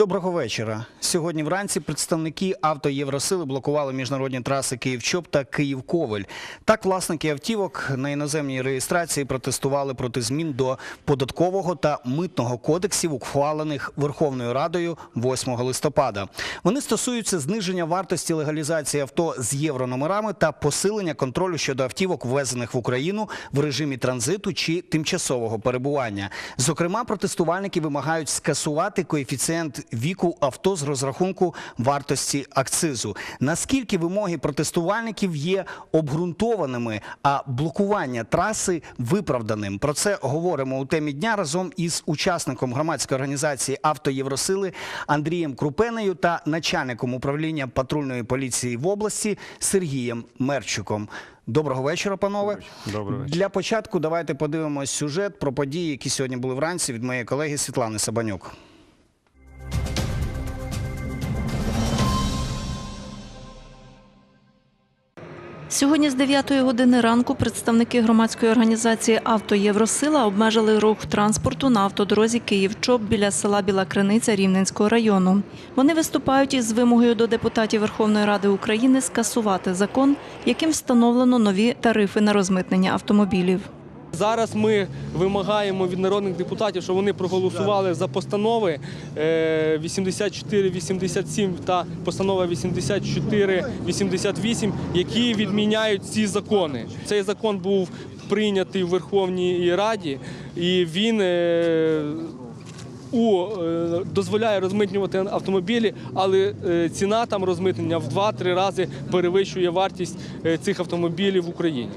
Доброго вечора. Сьогодні вранці представники авто Євросили блокували міжнародні траси Київ-Чоп та Київ-Ковель. Так, власники автівок на іноземній реєстрації протестували проти змін до податкового та митного кодексів, ухвалених Верховною Радою 8 листопада. Вони стосуються зниження вартості легалізації авто з єврономерами та посилення контролю щодо автівок, ввезених в Україну в режимі транзиту чи тимчасового перебування. Зокрема, протестувальники вимагають скасувати коефіцієнт віку авто з розрахунку вартості акцизу. Наскільки вимоги протестувальників є обґрунтованими, а блокування траси виправданим? Про це говоримо у темі дня разом із учасником громадської організації Авто Євросили Андрієм Крупенею та начальником управління патрульної поліції в області Сергієм Мерчуком. Доброго вечора, панове. Доброго вечора. Для початку давайте подивимось сюжет про події, які сьогодні були вранці від моєї колеги Світлани Сабанюк. Сьогодні з 9 години ранку представники громадської організації Авто Євросила обмежили рух транспорту на автодорозі Київ-Чоп біля села Біла Криниця Рівненського району. Вони виступають із вимогою до депутатів Верховної Ради України скасувати закон, яким встановлено нові тарифи на розмитнення автомобілів. Зараз ми вимагаємо від народних депутатів, щоб вони проголосували за постанови е, 84-87 та постанова 84-88, які відміняють ці закони. Цей закон був прийнятий в Верховній Раді, і він е, у, е, дозволяє розмитнювати автомобілі, але е, ціна там розмитнення в 2-3 рази перевищує вартість е, цих автомобілів в Україні.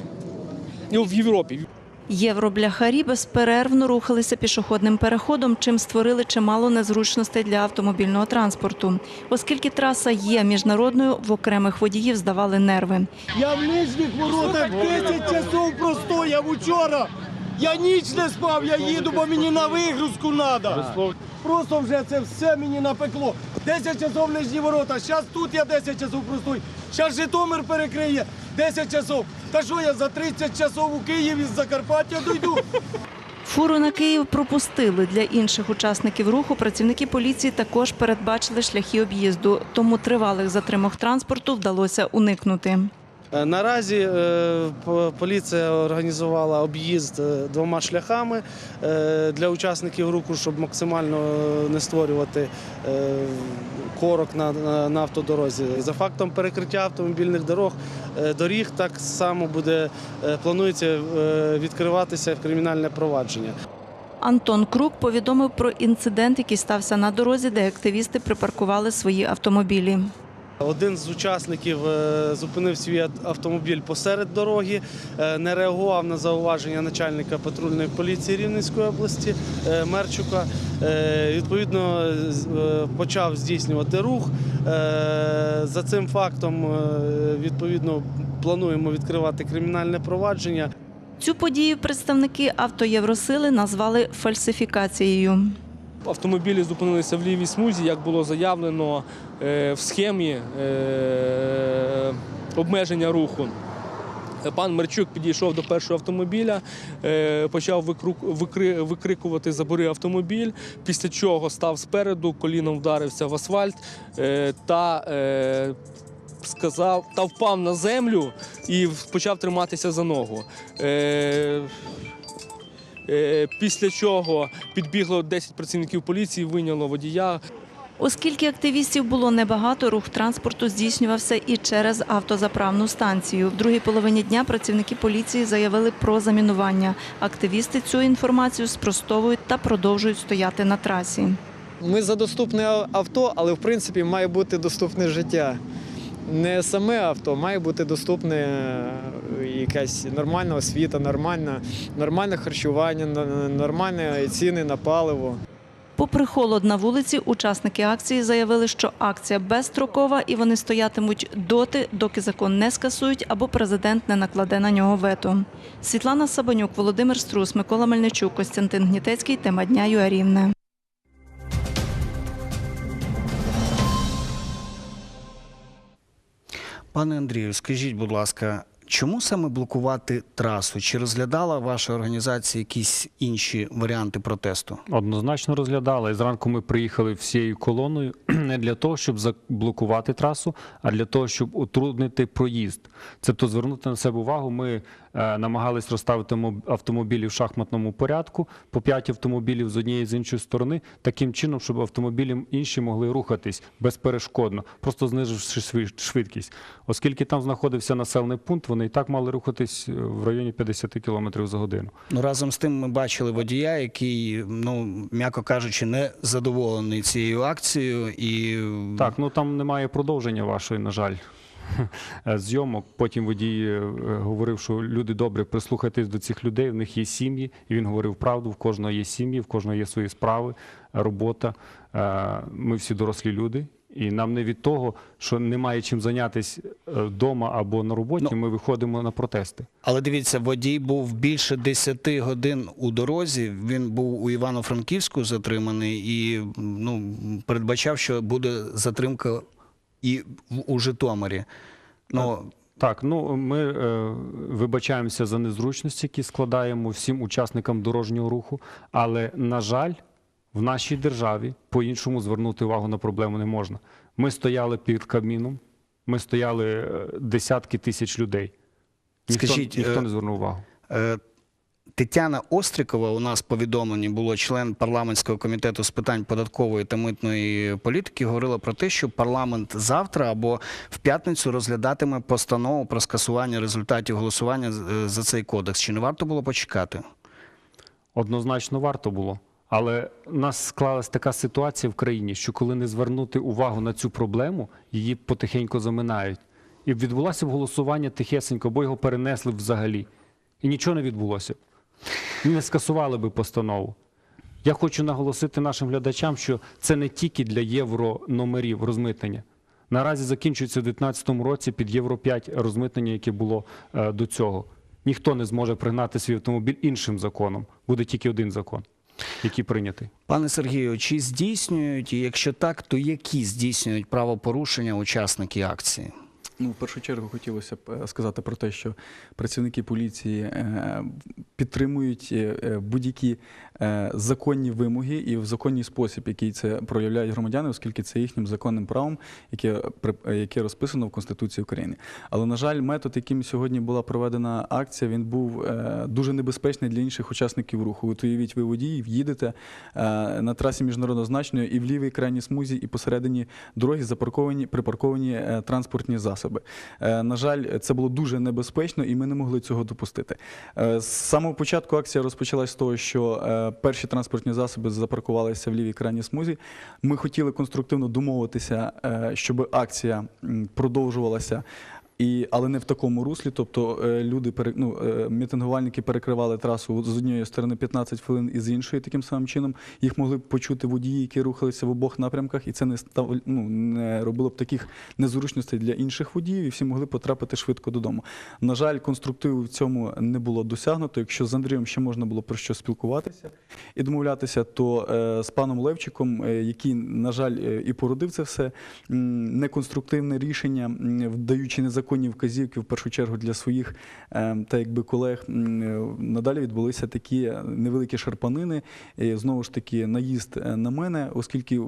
Ну, в Європі. Євробляхарі безперервно рухалися пішохідним переходом, чим створили чимало незручностей для автомобільного транспорту. Оскільки траса є міжнародною, в окремих водіїв здавали нерви. Я в нижніх воротах 10 часов простояв учора. Я ніч не спав, я їду, бо мені на вигрузку треба. Просто вже це все мені напекло. 10 часов нижні ворота. Зараз тут я 10 часов простою. Зараз Житомир перекриє 10 часов. Та що я за 30 часов у Києві з Закарпаття дойду? Фуру на Київ пропустили. Для інших учасників руху працівники поліції також передбачили шляхи об'їзду, тому тривалих затримок транспорту вдалося уникнути. Е, Наразі е, поліція організувала об'їзд е, двома шляхами для учасників руху, щоб максимально не створювати корок на, автодорозі. За фактом перекриття автомобільних дорог доріг так само буде планується відкриватися кримінальне провадження. Антон Крук повідомив про інцидент, який стався на дорозі, де активісти припаркували свої автомобілі. Один з учасників е, зупинив свій автомобіль посеред дороги, е, не реагував на зауваження начальника патрульної поліції Рівненської області е, Мерчука. Відповідно, почав здійснювати рух. За цим фактом, відповідно, плануємо відкривати кримінальне провадження. Цю подію представники автоєвросили назвали фальсифікацією. Автомобілі зупинилися в лівій смузі, як було заявлено е, в схемі е, обмеження руху. Пан Мерчук підійшов до першого автомобіля, е, почав викрикувати забори автомобіль, після чого став спереду, коліном вдарився в асфальт та сказав та впав на землю і почав триматися за ногу. Е, Після чого підбігло 10 працівників поліції, вийняло водія. Оскільки активістів було небагато, рух транспорту здійснювався і через автозаправну станцію. В другій половині дня працівники поліції заявили про замінування. Активісти цю інформацію спростовують та продовжують стояти на трасі. Ми за доступне авто, але в принципі має бути доступне життя. Не саме авто, має бути доступне е, якась нормальна освіта, нормальна, нормальне харчування, нормальні ціни на паливо. Попри холод на вулиці, учасники акції заявили, що акція безстрокова і вони стоятимуть доти, доки закон не скасують або президент не накладе на нього вето. Світлана Сабанюк, Володимир Струс, Микола Мельничук, Костянтин Гнітецький. Тема дня ЮАРівне. Пане Андрію, скажіть, будь ласка, Чому саме блокувати трасу? Чи розглядала ваша організація якісь інші варіанти протесту? Однозначно розглядали. І зранку ми приїхали всією колоною не для того, щоб заблокувати трасу, а для того, щоб утруднити проїзд. Тобто звернути на себе увагу. Ми е, намагались розставити моб- автомобілі в шахматному порядку, по п'ять автомобілів з однієї з іншої сторони, таким чином, щоб автомобілі інші могли рухатись безперешкодно, просто зниживши швидкість. Оскільки там знаходився населений пункт, вони і так мали рухатись е, в районі 50 км за годину. Ну разом з тим ми бачили водія, який, ну м'яко кажучи, не задоволений цією акцією і Так, ну там немає продовження вашої, на жаль. Зйомок. Потім водій е, говорив, що люди добре, прислухайтесь до цих людей, в них є сім'ї, і він говорив правду, в кожного є сім'ї, в кожного є свої справи, робота. Е, Ми всі дорослі люди. І нам не від того, що немає чим зайнятися вдома або на роботі, Ну, ми виходимо на протести. Але дивіться, водій був більше 10 годин у дорозі. Він був у Івано-Франківську затриманий і ну, передбачав, що буде затримка і в- у Житомирі. Ну, Так, ну ми е, вибачаємося за незручності, які складаємо всім учасникам дорожнього руху. Але, на жаль, в нашій державі по-іншому звернути увагу на проблему не можна. Ми стояли під Кабміном, ми стояли е, десятки тисяч людей. Ніхто, Скажіть, ніхто е, не звернув увагу. Е, Тетяна Острікова у нас повідомлені було член парламентського комітету з питань податкової та митної політики. Говорила про те, що парламент завтра або в п'ятницю розглядатиме постанову про скасування результатів голосування за цей кодекс. Чи не варто було почекати? Однозначно варто було. Але у нас склалась така ситуація в країні, що коли не звернути увагу на цю проблему, її потихеньку заминають. І відбулося б голосування тихесенько, бо його перенесли взагалі. І нічого не відбулося. Не скасували би постанову. Я хочу наголосити нашим глядачам, що це не тільки для єврономерів розмитнення. Наразі закінчується в 2019 році під Євро 5 розмитнення, яке було е, до цього. Ніхто не зможе пригнати свій автомобіль іншим законом. Буде тільки один закон, який прийняті, Пане Сергію, чи здійснюють, і якщо так, то які здійснюють правопорушення учасники акції? Ну, в першу чергу хотілося б е, сказати про те, що працівники поліції е, підтримують е, будь-які законні вимоги і в законний спосіб, який це проявляють громадяни, оскільки це їхнім законним правом, яке яке розписано в Конституції України. Але на жаль, метод, яким сьогодні була проведена акція, він був дуже небезпечний для інших учасників руху. От уявіть, ви водії, їдете на трасі міжнародного значення і в лівій крайній смузі, і посередині дороги запарковані припарковані транспортні засоби. Е, На жаль, це було дуже небезпечно, і ми не могли цього допустити. Е, З самого початку акція розпочалась з того, що е, перші транспортні засоби запаркувалися в лівій крайній смузі. Ми хотіли конструктивно домовитися, щоб акція продовжувалася. І, але не в такому руслі. Тобто е, люди ну, е, мітингувальники перекривали трасу з однієї сторони 15 хвилин і з іншої таким самим чином. Їх могли б почути водії, які рухалися в обох напрямках, і це не став ну, не робило б таких незручностей для інших водіїв, і всі могли потрапити швидко додому. На жаль, конструктиву в цьому не було досягнуто. Якщо з Андрієм ще можна було про що спілкуватися і домовлятися, то е, з паном Левчиком, який, на жаль, і породив це все, неконструктивне рішення, вдаючи незаконні вказівки в першу чергу для своїх е, та якби колег, е, надалі відбулися такі невеликі шарпанини. І, знову ж таки, наїзд е, на мене, оскільки е,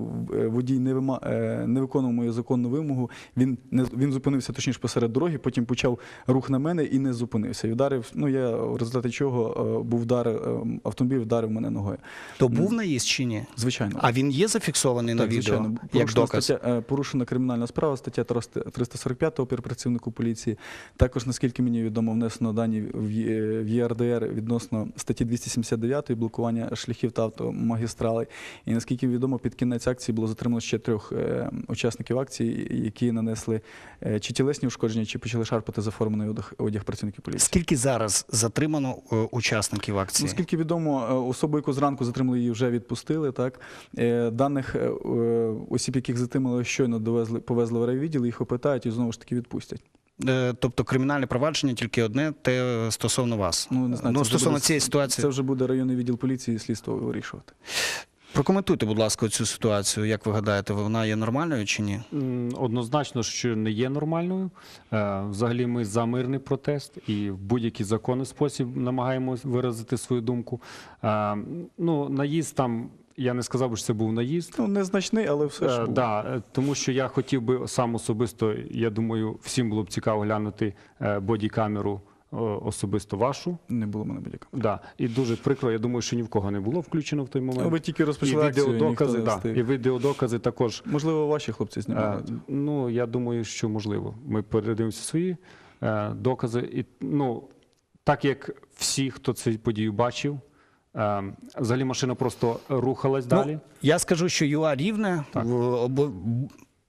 водій не, вима, не виконував мою законну вимогу, він не він зупинився точніше посеред дороги, потім почав рух на мене і не зупинився. І вдарив. Ну я в результаті чого був удар, е, автомобіль вдарив мене ногою. То був наїзд чи ні? Звичайно. А він є зафіксований на Так, відео звичайно. як Порушена доказ? Стаття, порушена кримінальна справа, стаття 345 опір працівнику поліції. Також, наскільки мені відомо, внесено дані в ЄРДР відносно статті 279 блокування шляхів та автомагістралей. І наскільки відомо, під кінець акції було затримано ще трьох е, учасників акції, які нанесли е, чи тілесні ушкодження, чи почали шарпати заформений одяг, одяг працівників поліції. Скільки зараз затримано е, учасників акції? Наскільки відомо, е, особу, яку зранку затримали, її вже відпустили. Так даних осіб, яких затримали, щойно довезли, повезли в райвідділ, їх опитають і знову ж таки відпустять. Е, Тобто кримінальне провадження тільки одне, те стосовно вас. Ну не знаю, це вже стосовно буде- цієї ситуації. Це вже буде районний відділ поліції і слідство вирішувати. Прокоментуйте, будь ласка, цю ситуацію. Як ви гадаєте, вона є нормальною чи ні? Однозначно, що не є нормальною. Е, Взагалі, ми за мирний протест і в будь-який законний спосіб намагаємось виразити свою думку. Е, Ну, наїзд там, я не сказав би, що це був наїзд. Ну, незначний, але все ж. Е, був. да, е, тому що я хотів би сам особисто, я думаю, всім було б цікаво глянути е, бодікамеру е, особисто вашу. Не було в мене будь-якого. Да. І дуже прикро, я думаю, що ні в кого не було включено в той момент. Ви тільки і розпочали ніхто відеодокази, не да, встиг. і відеодокази також. Можливо, ваші хлопці Е, знімали. Ну, я думаю, що можливо. Ми передивимося свої е, докази. І, ну, так як всі, хто цю подію бачив, е, взагалі машина просто рухалась далі. Ну, я скажу, що ЮА Рівне Так.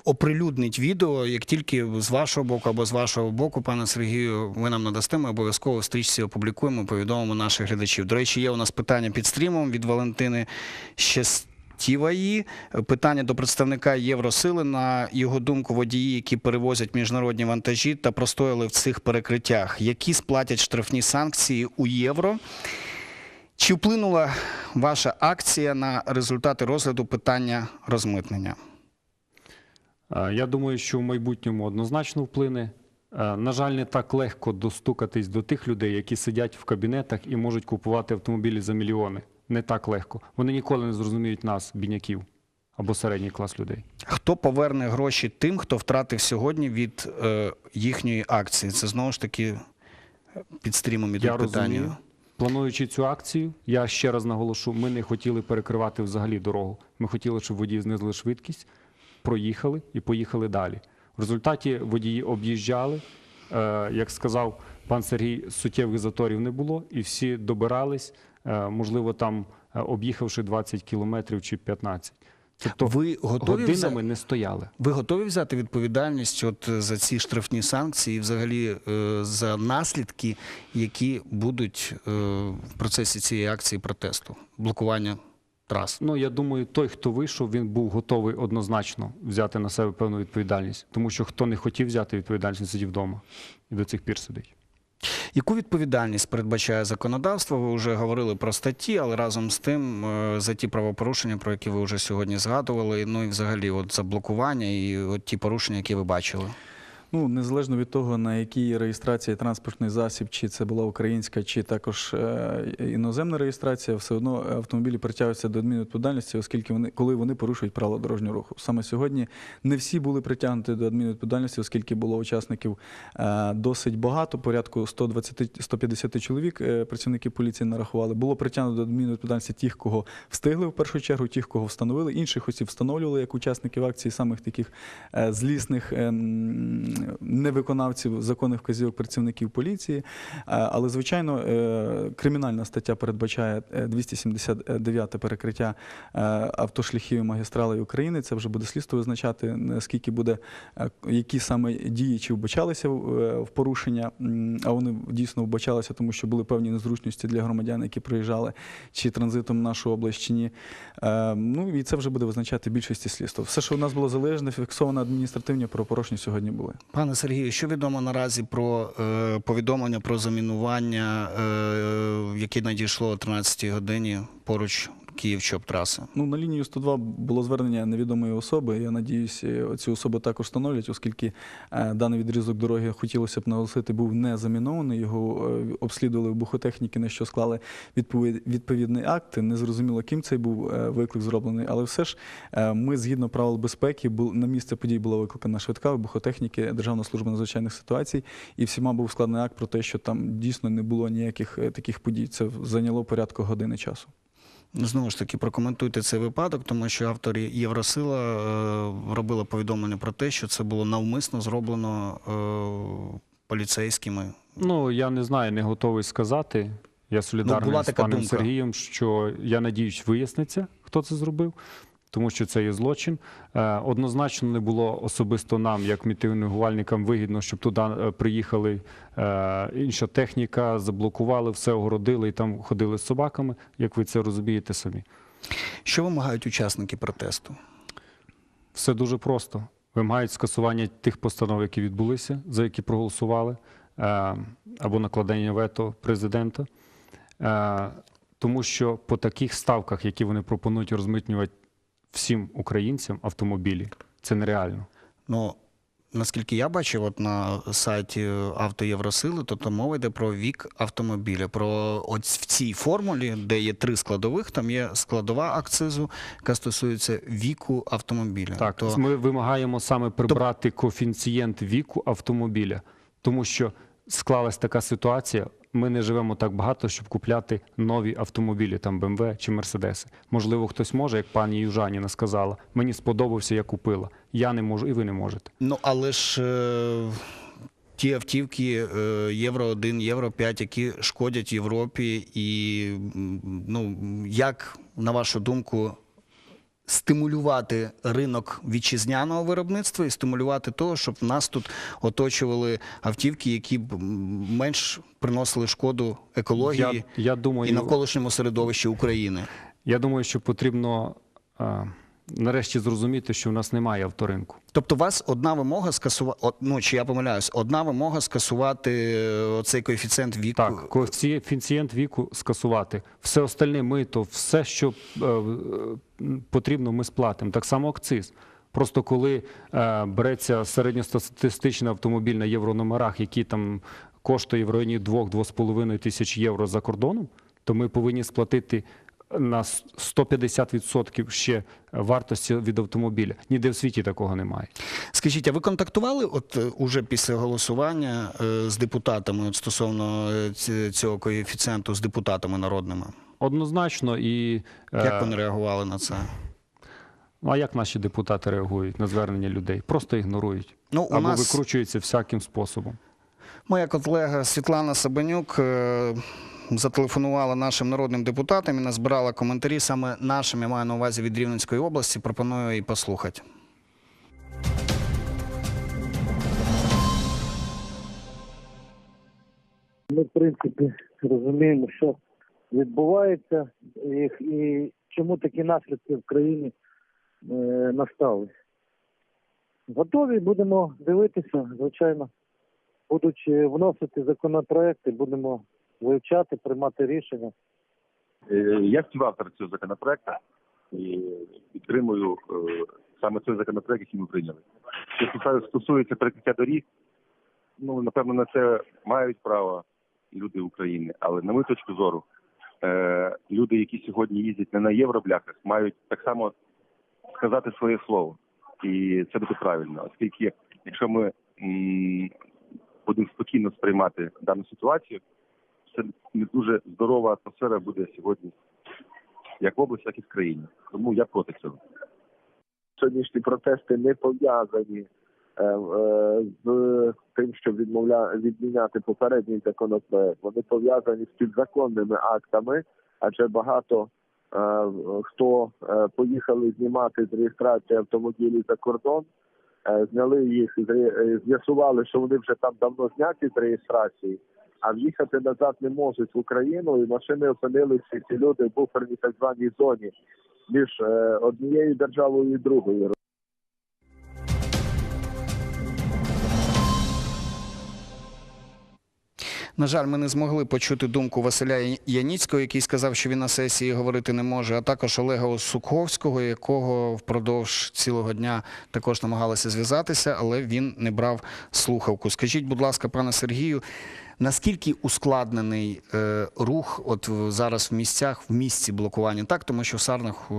оприлюднить відео, як тільки з вашого боку або з вашого боку, пане Сергію, ви нам надасте, ми обов'язково в стрічці опублікуємо, повідомимо наших глядачів. До речі, є у нас питання під стрімом від Валентини Щастіваї. Питання до представника Євросили. На його думку, водії, які перевозять міжнародні вантажі та простояли в цих перекриттях, які сплатять штрафні санкції у євро. Чи вплинула ваша акція на результати розгляду питання розмитнення? Е, Я думаю, що в майбутньому однозначно вплине. Е, На жаль, не так легко достукатись до тих людей, які сидять в кабінетах і можуть купувати автомобілі за мільйони. Не так легко. Вони ніколи не зрозуміють нас, бідняків або середній клас людей. Хто поверне гроші тим, хто втратив сьогодні від е, їхньої акції? Це знову ж таки е, під стрімом ідуть питання. розумію. Плануючи цю акцію, я ще раз наголошу: ми не хотіли перекривати взагалі дорогу. Ми хотіли, щоб водії знизили швидкість, проїхали і поїхали далі. В результаті водії об'їжджали. Е, як сказав пан Сергій, суттєвих заторів не було, і всі добирались, е, можливо, там е, об'їхавши 20 кілометрів чи 15. Тобто Ви готові, годинами не стояли. ви готові взяти відповідальність от е, за ці штрафні санкції, і взагалі е, за наслідки, які будуть е, в процесі цієї акції протесту, блокування трас? Ну, я думаю, той, хто вийшов, він був готовий однозначно взяти на себе певну відповідальність. Тому що хто не хотів взяти відповідальність, сидів вдома і до цих пір сидить. Яку відповідальність передбачає законодавство? Ви вже говорили про статті, але разом з тим е, за ті правопорушення, про які ви вже сьогодні згадували, ну і взагалі от за блокування і от ті порушення, які ви бачили. Ну, незалежно від того, на якій реєстрації транспортний засіб, чи це була українська, чи також е, іноземна реєстрація, все одно автомобілі притягуються до адмінвідповідальності, оскільки вони, коли вони порушують правила дорожнього руху. Саме сьогодні не всі були притягнуті до адмінвідповідальності, оскільки було учасників е, досить багато, порядку 120-150 чоловік е, працівники поліції нарахували. Було притягнуто до адмінвідповідальності тих, кого встигли в першу чергу, тих, кого встановили. Інших осіб встановлювали як учасників акції, самих таких злісних ем, невиконавців законних вказівок працівників поліції. Е, Але, звичайно, е, кримінальна стаття передбачає е, 279 перекриття е, автошляхів і магістралей України. Це вже буде слідство визначати, наскільки буде, які саме дії чи вбачалися в порушення, а вони дійсно вбачалися, тому що були певні незручності для громадян, які приїжджали чи транзитом в нашу область, чи ні. Ну і це вже буде визначати більшості слідства. Все, що у нас було залежне, фіксовано адміністративні правопорушення сьогодні були. Пане Сергію, що відомо наразі про е, повідомлення про замінування, е, яке надійшло о 13 годині поруч Київ-Чоп траси? Ну, на лінію 102 було звернення невідомої особи. Я надіюся, цю особу також встановлять, оскільки е, даний відрізок дороги хотілося б наголосити, був не замінований. Його е, обслідували вибухотехніки, на що склали відповідний акт. Не зрозуміло, ким цей був е, виклик зроблений, але все ж е, ми, згідно правил безпеки, на місце подій була викликана швидка вибухотехніки, Державна служба надзвичайних ситуацій, і всіма був складений акт про те, що там дійсно не було ніяких е, таких подій. Це зайняло порядку години часу. Знову ж таки, прокоментуйте цей випадок, тому що автор Євросила е, робила повідомлення про те, що це було навмисно зроблено е, поліцейськими. Ну, я не знаю, не готовий сказати. Я солідарний Ну, з паном думка. Сергієм, що я надіюсь, виясниться, хто це зробив, тому що це є злочин. Е, Однозначно не було особисто нам, як мітингувальникам, вигідно, щоб туди е, приїхали е, інша техніка, заблокували, все огородили і там ходили з собаками, як ви це розумієте самі. Що вимагають учасники протесту? Все дуже просто. Вимагають скасування тих постанов, які відбулися, за які проголосували, або накладення вето президента. Тому що по таких ставках, які вони пропонують розмитнювати всім українцям автомобілі, це нереально. Ну, наскільки я бачив, от на сайті Авто Євросили, то мова йде про вік автомобіля. Про от в цій формулі, де є три складових, там є складова акцизу, яка стосується віку автомобіля. Так, то ми вимагаємо саме прибрати коефіцієнт віку автомобіля, тому що склалась така ситуація. Ми не живемо так багато, щоб купляти нові автомобілі, там БМВ чи Мерседеси. Можливо, хтось може, як пані Южаніна сказала. Мені сподобався, я купила. Я не можу, і ви не можете. Ну, але ж е, ті автівки е, Євро 1, Євро 5, які шкодять Європі, і ну, як, на вашу думку, стимулювати ринок вітчизняного виробництва і стимулювати того, щоб нас тут оточували автівки, які б менш приносили шкоду екології Я, я думаю, і навколишньому середовищі України. Я думаю, що потрібно е, нарешті зрозуміти, що в нас немає авторинку. Тобто, у вас одна вимога скасувати, ну чи я помиляюсь, одна вимога скасувати е, оцей коефіцієнт віку. Так, коефіцієнт віку скасувати. Все остальне мито, все, що е, е, потрібно, ми сплатимо. Так само акциз. Просто коли береться середньостатистичний автомобіль на єврономерах, який там коштує в районі 2-2,5 тисяч євро за кордоном, то ми повинні сплатити на 150% ще вартості від автомобіля. Ніде в світі такого немає. Скажіть, а ви контактували от е, уже після голосування е, з депутатами от стосовно е, цього коефіцієнту з депутатами народними? Однозначно і Як вони реагували на це? Ну, а як наші депутати реагують на звернення людей? Просто ігнорують Ну, у або нас викручуються всяким способом. моя колега Світлана Сабанюк зателефонувала нашим народним депутатам і назбирала коментарі саме нашим, я маю на увазі від Рівненської області. Пропоную і послухати. Ми, в принципі, розуміємо, що відбувається і, і чому такі наслідки в країні е, настали. Готові будемо дивитися, звичайно. Будуть е, вносити законопроекти, будемо вивчати, приймати рішення. Е, Я співавтор цього законопроекту і підтримую е, саме цей законопроект, який ми прийняли. Що стосується- перекриття доріг, ну напевно на це мають право і люди України, але на мою точку зору, е, люди, які сьогодні їздять не на євробляхах, мають так само сказати своє слово, і це буде правильно, оскільки якщо ми будемо спокійно сприймати дану ситуацію, це не дуже здорова атмосфера буде сьогодні, як в області, так і в країні. Тому я проти цього. сьогоднішні протести не пов'язані е, е, з тим, щоб відмовля відміняти попередній законопроект. Вони пов'язані з підзаконними актами, адже багато е, хто е, поїхали знімати з реєстрації автомобілів за кордон, е, зняли їх, з з'ясували, що вони вже там давно зняті з реєстрації. А в'їхати назад не можуть в Україну, і машини опинилися ці люди в буферній так званій зоні між е, однією державою і другою. На жаль, ми не змогли почути думку Василя Яніцького, який сказав, що він на сесії говорити не може, а також Олега Осуховського, якого впродовж цілого дня також намагалися зв'язатися, але він не брав слухавку. Скажіть, будь ласка, пане Сергію, наскільки ускладнений е, рух от зараз в місцях, в місці блокування? Так, тому що в Сарнах е,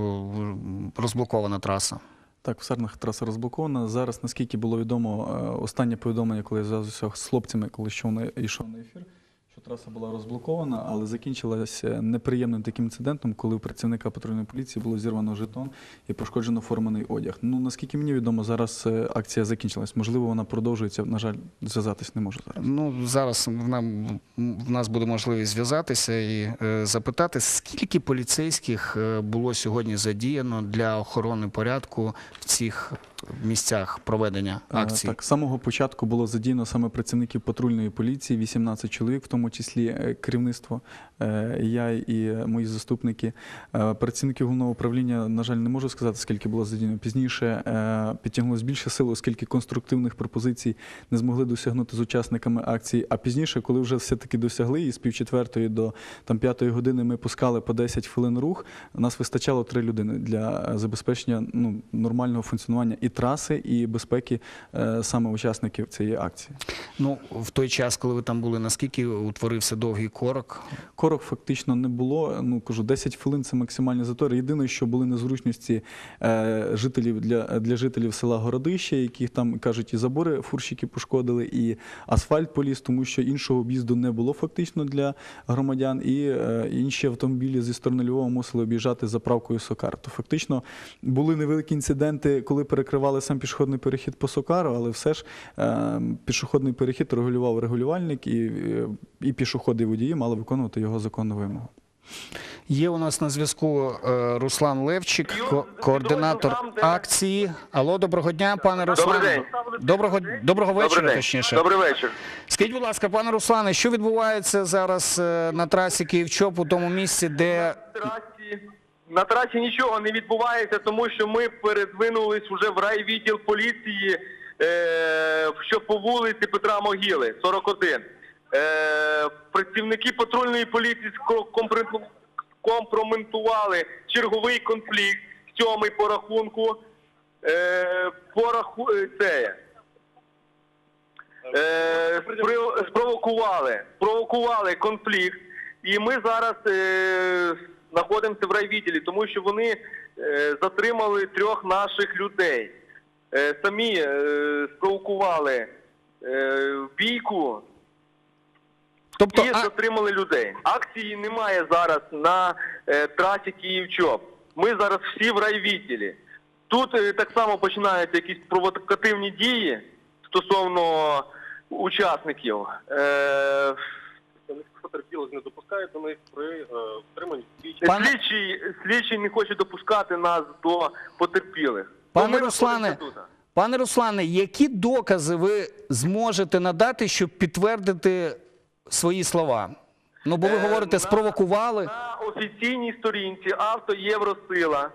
розблокована траса. Так, в Сарнах траса розблокована. Зараз, наскільки було відомо, е, останнє повідомлення, коли я зв'язався з хлопцями, коли що вони йшов на ефір, що траса була розблокована, але закінчилася неприємним таким інцидентом, коли у працівника патрульної поліції було зірвано жетон і пошкоджено форманий одяг. Ну, наскільки мені відомо, зараз е, акція закінчилась. Можливо, вона продовжується. На жаль, зв'язатись не можу зараз. Ну, зараз нам, в нас буде можливість зв'язатися і е, запитати, скільки поліцейських е, було сьогодні задіяно для охорони порядку в цих місцях проведення Е, акції? Так, з самого початку було задіяно саме працівників патрульної поліції, 18 чоловік, в тому числі е, керівництво, е, я і мої заступники. Працівників головного управління, на жаль, не можу сказати, скільки було задіяно. Пізніше підтягнулося більше сил, оскільки конструктивних пропозицій не змогли досягнути з учасниками акції. А пізніше, коли вже все-таки досягли, і з півчетвертої до там п'ятої години ми пускали по 10 хвилин рух, нас вистачало три людини для забезпечення ну, нормального функціонування і траси, і безпеки е, саме учасників цієї акції. Ну, в той час, коли ви там були, наскільки утворився довгий корок? Корок фактично не було. Ну кажу, 10 хвилин це максимальний затор. Єдине, що були незручності е, жителів для, для жителів села Городище, яких там кажуть, і забори фурщики пошкодили, і асфальт поліз, тому що іншого об'їзду не було фактично для громадян, і е, інші автомобілі зі сторони Львова мусили об'їжджати заправкою Сокар. То фактично були невеликі інциденти, коли перекривали сам пішохідний перехід по Сокару, але все ж е, пішохідний перехід регулював регулювальник, і, і пішоходи і водії мали виконувати його законну вимогу. Є у нас на зв'язку е, Руслан Левчик, ко- координатор акції. Алло, доброго дня, пане Руслане. день. Доброго, доброго вечора, день. точніше. Добрий вечір. Скажіть, будь ласка, пане Руслане, що відбувається зараз е, на трасі Київ-Чоп у тому місці, де трасі на трасі нічого не відбувається, тому що ми передвинулись вже в райвідділ поліції, е, що по вулиці Петра Могили, 41. Е, працівники патрульної поліції компроментували черговий конфлікт, сьомий по рахунку. Е, по раху... е, це, е, спри- спровокували, спровокували конфлікт, і ми зараз е, знаходимося в райвідділі, тому що вони е, затримали трьох наших людей. Е, самі е, спровокували бійку тобто і затримали людей. Акції немає зараз на трасі Київ-Чоп. Ми зараз всі в райвідділі. Тут так само починаються якісь провокативні дії стосовно учасників. Е, потерпілих не допускають до них при е, втриманні Пане- слідчий, слідчий не хоче допускати нас до потерпілих. Пане Руслане, пане Руслане, які докази ви зможете надати, щоб підтвердити свої слова? Ну, бо ви Е, говорите, на- спровокували. На офіційній сторінці Авто Євросила.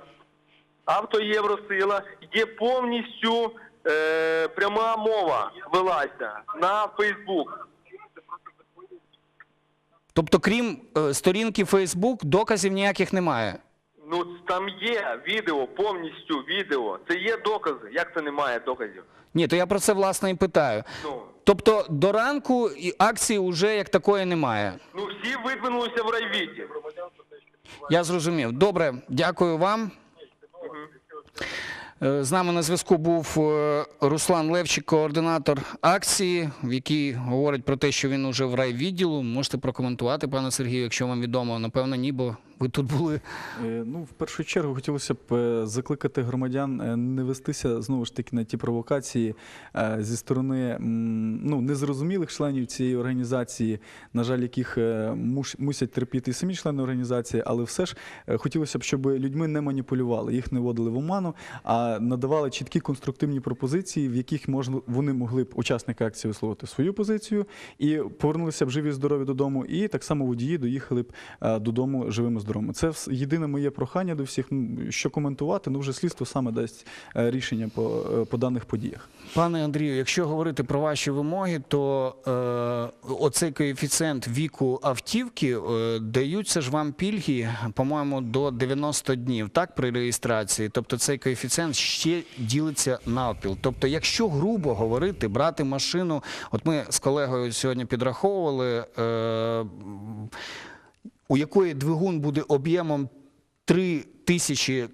Авто Євросила є повністю е, пряма мова велася на Фейсбук. Тобто, крім е, сторінки Facebook, доказів ніяких немає. Ну там є відео, повністю відео. Це є докази. Як це немає доказів? Ні, то я про це власне і питаю. Ну, Тобто до ранку акції вже як такої немає. ну всі видвинулися в райвіті. Я зрозумів. Добре, дякую вам. Е, З нами на зв'язку був е, Руслан Левчик, координатор акції, в якій говорить про те, що він уже в райвідділу. Можете прокоментувати, пане Сергію, якщо вам відомо. Напевно, ні, бо ви тут були. Е, Ну, в першу чергу хотілося б е, закликати громадян е, не вестися знову ж таки на ті провокації зі сторони ну, незрозумілих членів цієї організації, на жаль, яких мусять терпіти і самі члени організації, але все ж хотілося б, щоб людьми не маніпулювали, їх не вводили в оману, а надавали чіткі конструктивні пропозиції, в яких можна вони могли б учасники акції висловити свою позицію і повернулися б живі здорові додому, і так само водії доїхали б додому живими здоровими. Це єдине моє прохання до всіх, що коментувати, ну вже слідство саме дасть е, рішення по, е, по даних подіях. Пане Андрію, якщо говорити про ваші вимоги, то е, оцей коефіцієнт віку автівки е, даються ж вам пільги, по-моєму, до 90 днів, так, при реєстрації. Тобто цей коефіцієнт ще ділиться навпіл. Тобто, якщо грубо говорити, брати машину, от ми з колегою сьогодні підраховували. Е, у якої двигун буде об'ємом 3 тисячі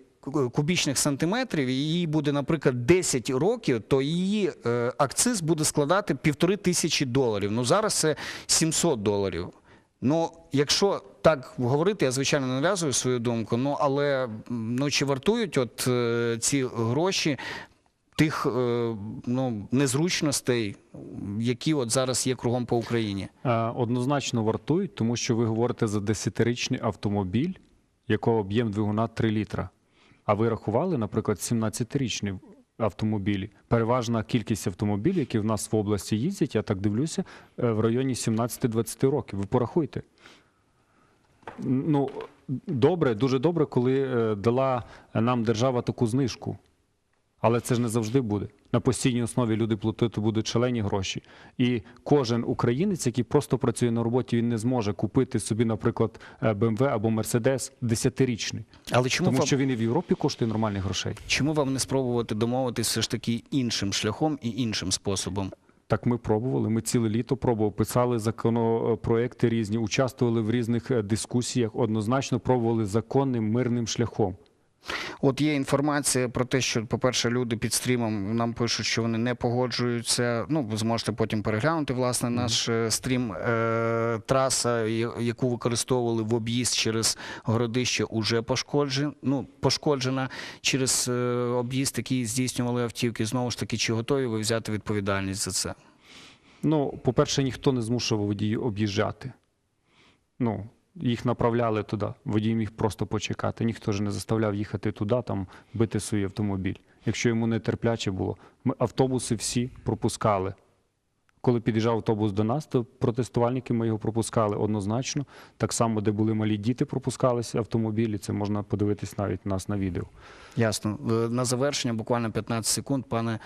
кубічних сантиметрів, і їй буде, наприклад, 10 років, то її е, акциз буде складати півтори тисячі доларів. Ну зараз це 700 доларів. Ну, якщо так говорити, я звичайно нав'язую свою думку. Ну але ну чи вартують от е, ці гроші тих е, ну, незручностей, які от зараз є кругом по Україні? Е, Однозначно вартують, тому що ви говорите за 10-річний автомобіль, якого об'єм двигуна 3 літра. А ви рахували, наприклад, 17-річний автомобілі. Переважна кількість автомобілів, які в нас в області їздять, я так дивлюся, е, в районі 17-20 років. Ви порахуйте. Ну, добре, дуже добре, коли дала нам держава таку знижку. Але це ж не завжди буде. На постійній основі люди платити будуть шалені гроші. І кожен українець, який просто працює на роботі, він не зможе купити собі, наприклад, е, BMW або Mercedes десятирічний. Але чому Тому вам- що він і в Європі коштує нормальних грошей. Чому вам не спробувати домовитись все ж таки іншим шляхом і іншим способом? Так ми пробували. Ми ціле літо пробували, писали законопроекти різні, участвували в різних е, дискусіях, однозначно пробували законним мирним шляхом. От є інформація про те, що, по-перше, люди під стрімом нам пишуть, що вони не погоджуються. Ну, ви зможете потім переглянути власне наш е, стрім. Е, траса, яку використовували в об'їзд через городище, уже пошкоджена. Ну, пошкоджена через е, об'їзд, який здійснювали автівки. Знову ж таки, чи готові ви взяти відповідальність за це? Ну, по-перше, ніхто не змушував водіїв об'їжджати. Ну, їх направляли туди. Водій міг просто почекати. Ніхто ж не заставляв їхати туди, там бити свій автомобіль. Якщо йому не терпляче було. Ми автобуси всі пропускали. Коли під'їжджав автобус до нас, то протестувальники ми його пропускали однозначно. Так само, де були малі діти, пропускалися автомобілі. Це можна подивитись навіть нас на відео. Ясно. Е, На завершення буквально 15 секунд, пане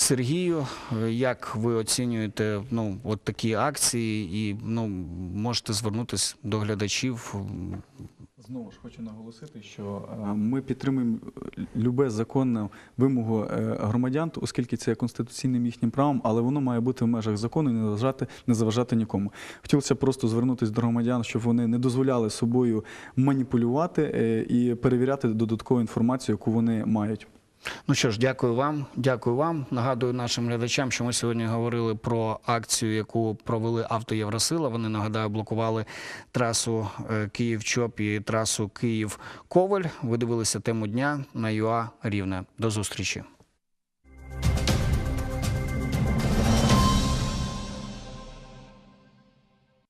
Сергію. е, Як ви оцінюєте ну, от такі акції і ну, можете звернутися до глядачів? Знову ж хочу наголосити, що е, ми підтримуємо е, любе законну вимогу громадян, оскільки це є конституційним їхнім правом, але воно має бути в межах закону і не заважати, не заважати нікому. Хотілося просто звернутися до громадян, щоб вони не дозволяли собою маніпулювати і перевіряти додаткову інформацію, яку вони мають. Ну що ж, дякую вам. Дякую вам. Нагадую нашим глядачам, що ми сьогодні говорили про акцію, яку провели авто Євросила. Вони нагадаю блокували трасу е, Київ-Чоп і трасу Київ-Коваль. Ви дивилися тему дня на ЮА Рівне. До зустрічі.